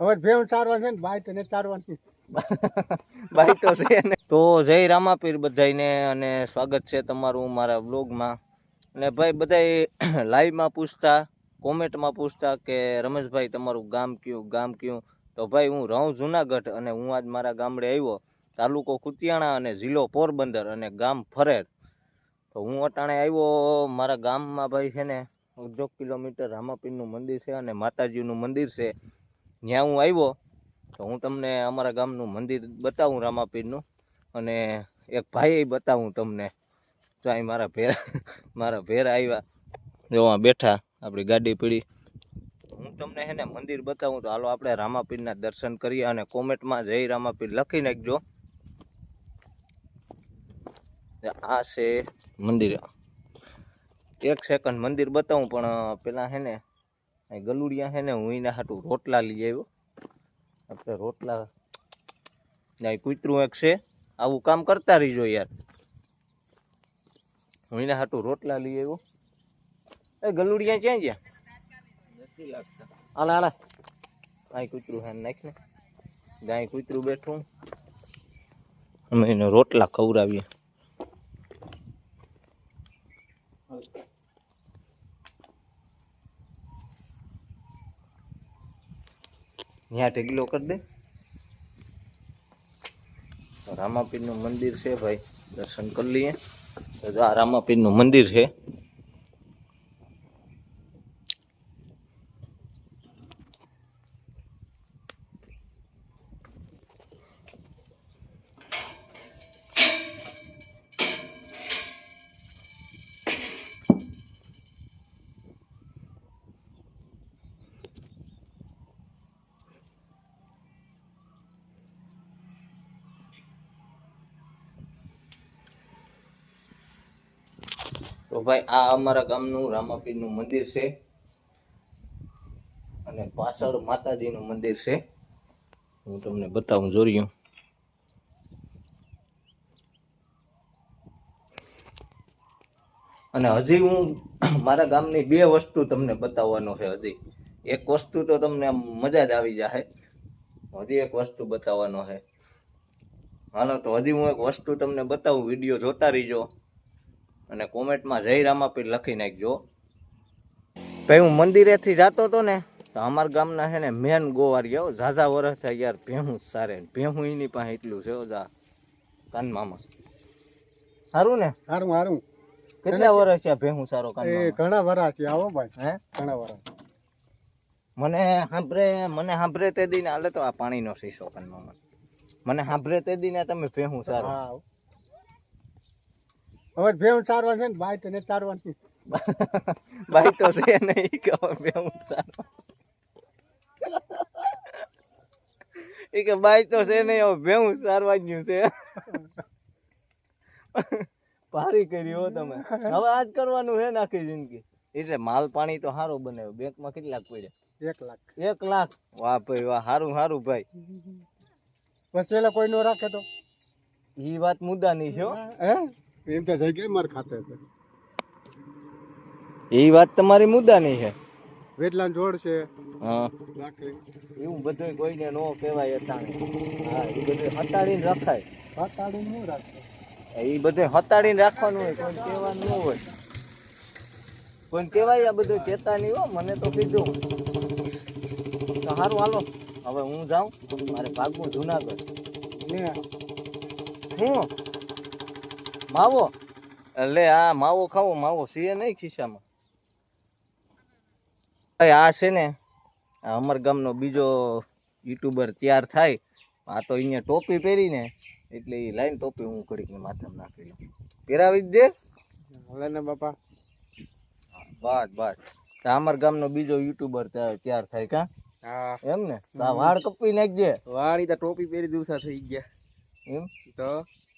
હવે તને ચારવાની. તો છે ને. તો જય રામાપીર બધાયને અને સ્વાગત છે તમારું મારા બ્લોગમાં અને ભાઈ બધાય લાઈવમાં પૂછતા, કોમેન્ટમાં પૂછતા કે રમેશભાઈ તમારું ગામ કયું ગામ કયું? તો ભાઈ હું રહું જુનાગઢ અને હું આજ મારા ગામડે આવ્યો. તાલુકો કુતિયાણા અને જિલ્લો પોરબંદર અને ગામ ફરેર તો હું અટાણે આવ્યો, મારા ગામમાં ભાઈ છે ને અડધો કિલોમીટર રામાપીરનું મંદિર છે અને માતાજીનું મંદિર છે. ત્યાં હું આવ્યો, તો હું તમને અમારા ગામનું મંદિર બતાવું, રામાપીરનું. અને એક ભાઈ બતાવું તમને. તો અહીં મારા ભેરા મારા ભેરા આવ્યા. જો બેઠા, આપણી ગાડી પીડી. હું તમને હે મંદિર બતાવું, તો હાલો આપણે રામાપીરના દર્શન કરીએ અને કોમેન્ટમાં જય રામાપીર લખી નાખજો. આ છે મંદિર. એક સેકન્ડ મંદિર બતાવું, પણ પેલા હે ને અહીં ગલુડિયા હે ને હું એના હાટું રોટલા લઈ આવ્યો. આપણે રોટલા અહીં કૂતરું એક છે. આવું કામ કરતા રહીજો યાર. હું એના હાટું રોટલા લઈ આવ્યો. એ ગલુડિયા ક્યાં ગયા? નથી લાગતા. હાલા હાલા. અહીં કૂતરું હે નાખ ને ગાય કૂતરું બેઠું અમે એને રોટલા ખવડાવીએ. ત્યાં ઢગલો કરી દે. રામાપીરનું મંદિર છે ભાઈ. દર્શન કરી લઈએ. તો આ રામાપીરનું મંદિર છે. તો ભાઈ, આ અમારા ગામનું રામાપીરનું મંદિર છે. અને પાછળ માતાજીનું મંદિર છે. હું તમને બતાવું, જોર્યું. અને હજી હું મારા ગામની બે વસ્તુ તમને બતાવવાનો છે હજી. એક વસ્તુ તો તમને મજા જ આવી જાય હજી એક વસ્તુ બતાવવાનો છે. હાલો, તો હજી હું એક વસ્તુ તમને બતાવું, વીડિયો જોતા રહીજો. અને કોમેન્ટમાં જય રામાપીર લખી નાખજો. ભાઈ હું મંદિરેથી જાતો હતો ને તો અમારા ગામના છે ને મેન ગોવાર હો ઝાઝા વરસ થયા યાર ભેહું સારે ભેહું એની પાસે એટલું છે હો જા કાનમામાં સારું ને? સારું હારું. કેટલા વર્ષ છે ભેહું સારો એ ઘણા વરા છે આવો ભાઈ. હે? ઘણા વરસ. મને સાંભળે મને સાંભળે તે દીને હાલે તો આ પાણીનો શીશો કાનમામાં મને સાંભળે તે દીને તમે ભેહું સારું. હા હવે ભેવ ચારવા છે ને બાઈ તો ને ચારવાની બાઈ તો છે નહીં કે હવે ભેહું સારું એ કે બાઈ તો છે નહીં હવે ભેહું સારવા ગયું છે. ભારી કરી હો તમે. હવે આજ કરવાનું છે ને આખી જિંદગી. એટલે માલ પાણી તો સારો બનાવ્યો બેંકમાં કેટલાક પડ્યા એક લાખ. એક લાખ? વાહ ભાઈ વાહ સારું સારું ભાઈ. એટલે કોઈ નો રાખે તો? ઈ વાત મુદ્દાની છે હો. એમ તો જગ્યાએ મારે ખાતે છે. એ વાત તમારી મુદ્દાની છે. વેટલાન જોડ છે. હા. રાખે. એવું બધું કોઈને નો કહેવાય અટાણે. હા એ બધું હટાડીને રખાય. હટાડીને શું રાખે. એ બધું હતાડીને રાખવાનું હોય કોઈ કહેવાનું ન હોય. કોઈ કહેવાય આ બધું કહેતા નહીં હો મને તો કીધું. તો સારું હાલો. હવે હું જાઉં. મારે ભાગવું જુનાગઢ. હું? માવો? એટલે આ માવો ખાવો માવો સીએ નહીં ખિસ્સામાં. આ છે ને આ અમર ગામનો બીજો યુટ્યુબર તૈયાર થાય. આ તો અહીંયા ટોપી પહેરીને એટલે એ લાઈન ટોપી હું ઘડીક માથામાં નાખી લઉં. પહેરાવી જ દે. હવે ને બાપા. બસ બસ અમર ગામનો બીજો યુટ્યુબર તૈયાર થાય કા? એમ ને? વાળ કપી નાખજે. વાળી તો ટોપી પહેરી દિવસા થઈ ગયા. એમ? તો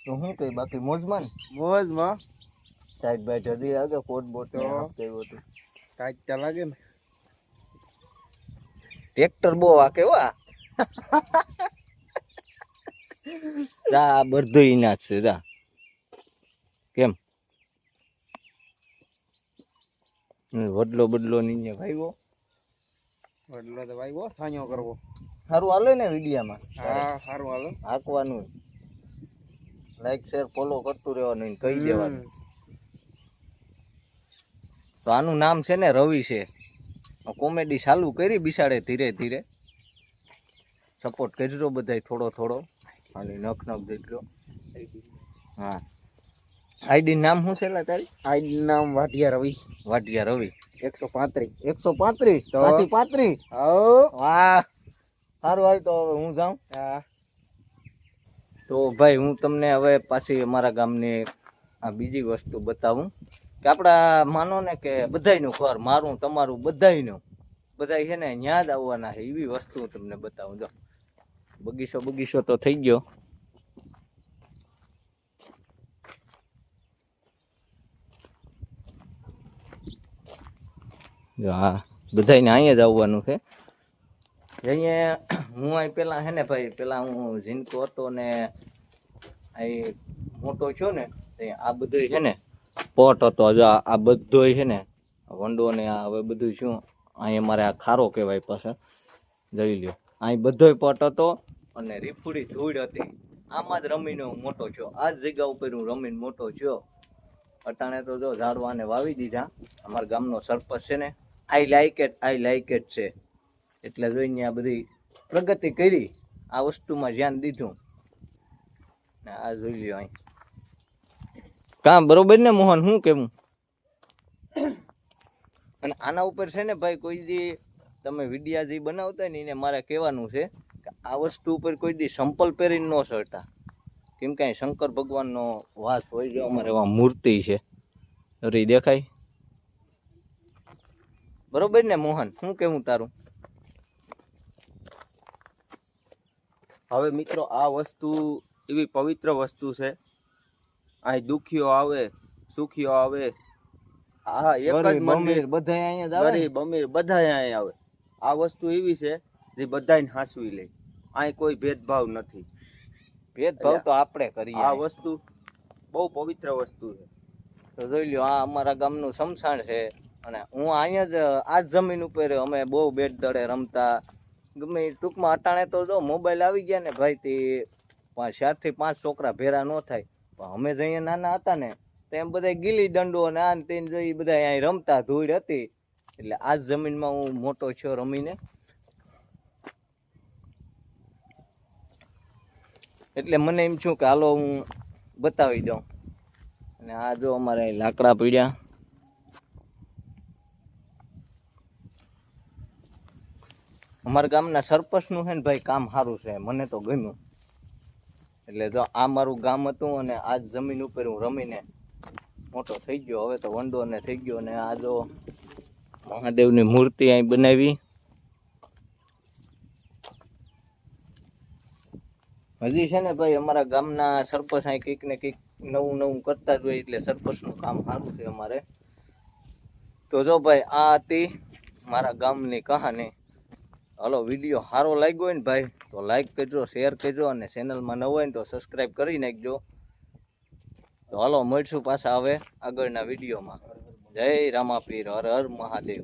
તો હું કઈ બાકી મોજમાં ને? મોજમાં? સાહેબ ભાઈ જલ્દી આગળ કોટ બોટ કઈ કેવું હતું કાંઈક ચલાગે લાગે ને. ટ્રેક્ટર બહુ આ. કેવા જા બધું ઈના જ છે જા. કેમ? વડલો બદલો નીચે ભાઈવો. વડલો તો ભાઈ બહુ છાંયો કરવો. સારું હાલે ને વિડિયામાં? હા સારું હાલો. હાંકવાનું. લાઈક શેર ફોલો કરતું રહેવાનું કહી દેવાનું. તો આનું નામ છે ને રવિ છે. કોમેડી ચાલુ કરી બિસાડે ધીરે ધીરે. સપોર્ટ કરજો બધાય થોડો થોડો. અને નખ નખ જેટલો હા. આઈડી નામ શું છે તારી? આઈડી નામ વાઢિયા રવિ. વાઢિયા રવિ. એકસો પાંત્રીસ. એકસો પાંત્રીસ? પાંત્રીસ? વાહ. સારું હાલ તો હવે હું જાઉં. હા. તો ભાઈ, હું તમને હવે પાછી અમારા ગામની આ બીજી વસ્તુ બતાવું કે આપણા માનો ને કે બધાયનું ઘર, મારું, તમારું, બધાયનું. બધાય છે ને ન્યા જ આવવાના છે, એવી વસ્તુ તમને બતાવું. જો, બગીચો બગીચો તો થઈ ગયો. હા બધાયને અહીંયા જ આવવાનું છે. અહીંયા હું અહીં પેલા હે ને ભાઈ, પેલા હું ઝીનકો હતો ને અહીં મોટો છો ને આ બધું છે ને પોટ હતો. જો આ બધું છે ને, વંડો ને આ હવે બધું શું અહીં અમારે આ ખારો કહેવાય પાછળ જોઈ લ્યો. અહીં બધોય પોટ હતો અને રીફુડી ધૂળ હતી. આમાં જ રમીને હું મોટો થયો. આ જ જગ્યા ઉપર હું રમીને મોટો થયો. અટાણે તો જો ઝાડવાને વાવી દીધા. અમારા ગામનો સરપંચ છે ને. I like it I like it છે. એટલે જોઈને આ બધી પ્રગતિ કરી, આ વસ્તુમાં ધ્યાન દીધું. આ જોઈ લ્યો અહીં. કામ બરોબર ને મોહન, શું કેવું? અને આના ઉપર છે ને ભાઈ કોઈ દી તમે વિડિયા જે બનાવતા ને એને મારે કહેવાનું છે કે આ વસ્તુ ઉપર કોઈ દી સંપલ પહેરીને ન ચડતા. કેમ કે શંકર ભગવાનનો વાસ હોય છે, અમારે એવા મૂર્તિ છે. અરે દેખાય? બરોબર ને મોહન, શું કેવું તારું? હવે મિત્રો આ વસ્તુ એવી પવિત્ર વસ્તુ છે. અહીં દુખીઓ આવે સુખીઓ આવે. આ એક જ મંદિર બધા અહીંયા આવે? ગરીબ અમીર બધા અહીંયા આવે. આ વસ્તુ એવી છે જે બધાને હાંસવી લે. અહીં કોઈ ભેદભાવ નથી. ભેદભાવ તો આપણે કરીએ. આ વસ્તુ બહુ પવિત્ર વસ્તુ છે. તો જોઈ લ્યો આ અમારા ગામનું સમસાણ છે અને હું અહીંયા જ આ જમીન ઉપર અમે બહુ બેટ દડે રમતા ગમે ટૂંકમાં અટાણે તો જો મોબાઈલ આવી ગયા ને ભાઈ તે ચારથી પાંચ છોકરા ભેરા ન થાય. પણ અમે જ અહીંયા નાના હતા ને, તો એમ બધા ગીલી દંડો ને આ તે જોઈ બધા અહીંયા રમતા ધૂળ હતી. એટલે આ જ જમીનમાં હું મોટો છો રમીને. એટલે મને એમ છું કે હાલો હું બતાવી દઉં. અને આ જો અમારે લાકડા પીડ્યા. અમારા ગામના સરપંચનું છે ને ભાઈ કામ સારું છે, મને તો ગમ્યું. એટલે જો આ મારું ગામ હતું અને આ જમીન ઉપર હું રમીને મોટો થઈ ગયો, હવે તો વંડો ને થઈ ગયો અને આ જો મહાદેવની મૂર્તિ અહીં બનાવી. હજી છે ને ભાઈ અમારા ગામના સરપંચ અહીં કંઈક ને કંઈક નવું નવું કરતા જ હોય એટલે સરપંચનું કામ સારું છે અમારે. તો જો ભાઈ આ હતી મારા ગામની કહાની. હલો વીડિયો સારો લાગ્યો હોય ને ભાઈ, તો લાઈક કરજો શેર કરજો અને ચેનલમાં નવો હોય ને તો સબસ્ક્રાઈબ કરી નાખજો તો હાલો, મળશું પાછા હવે આગળના વિડીયોમાં જય રામાપીર, હર હર મહાદેવ.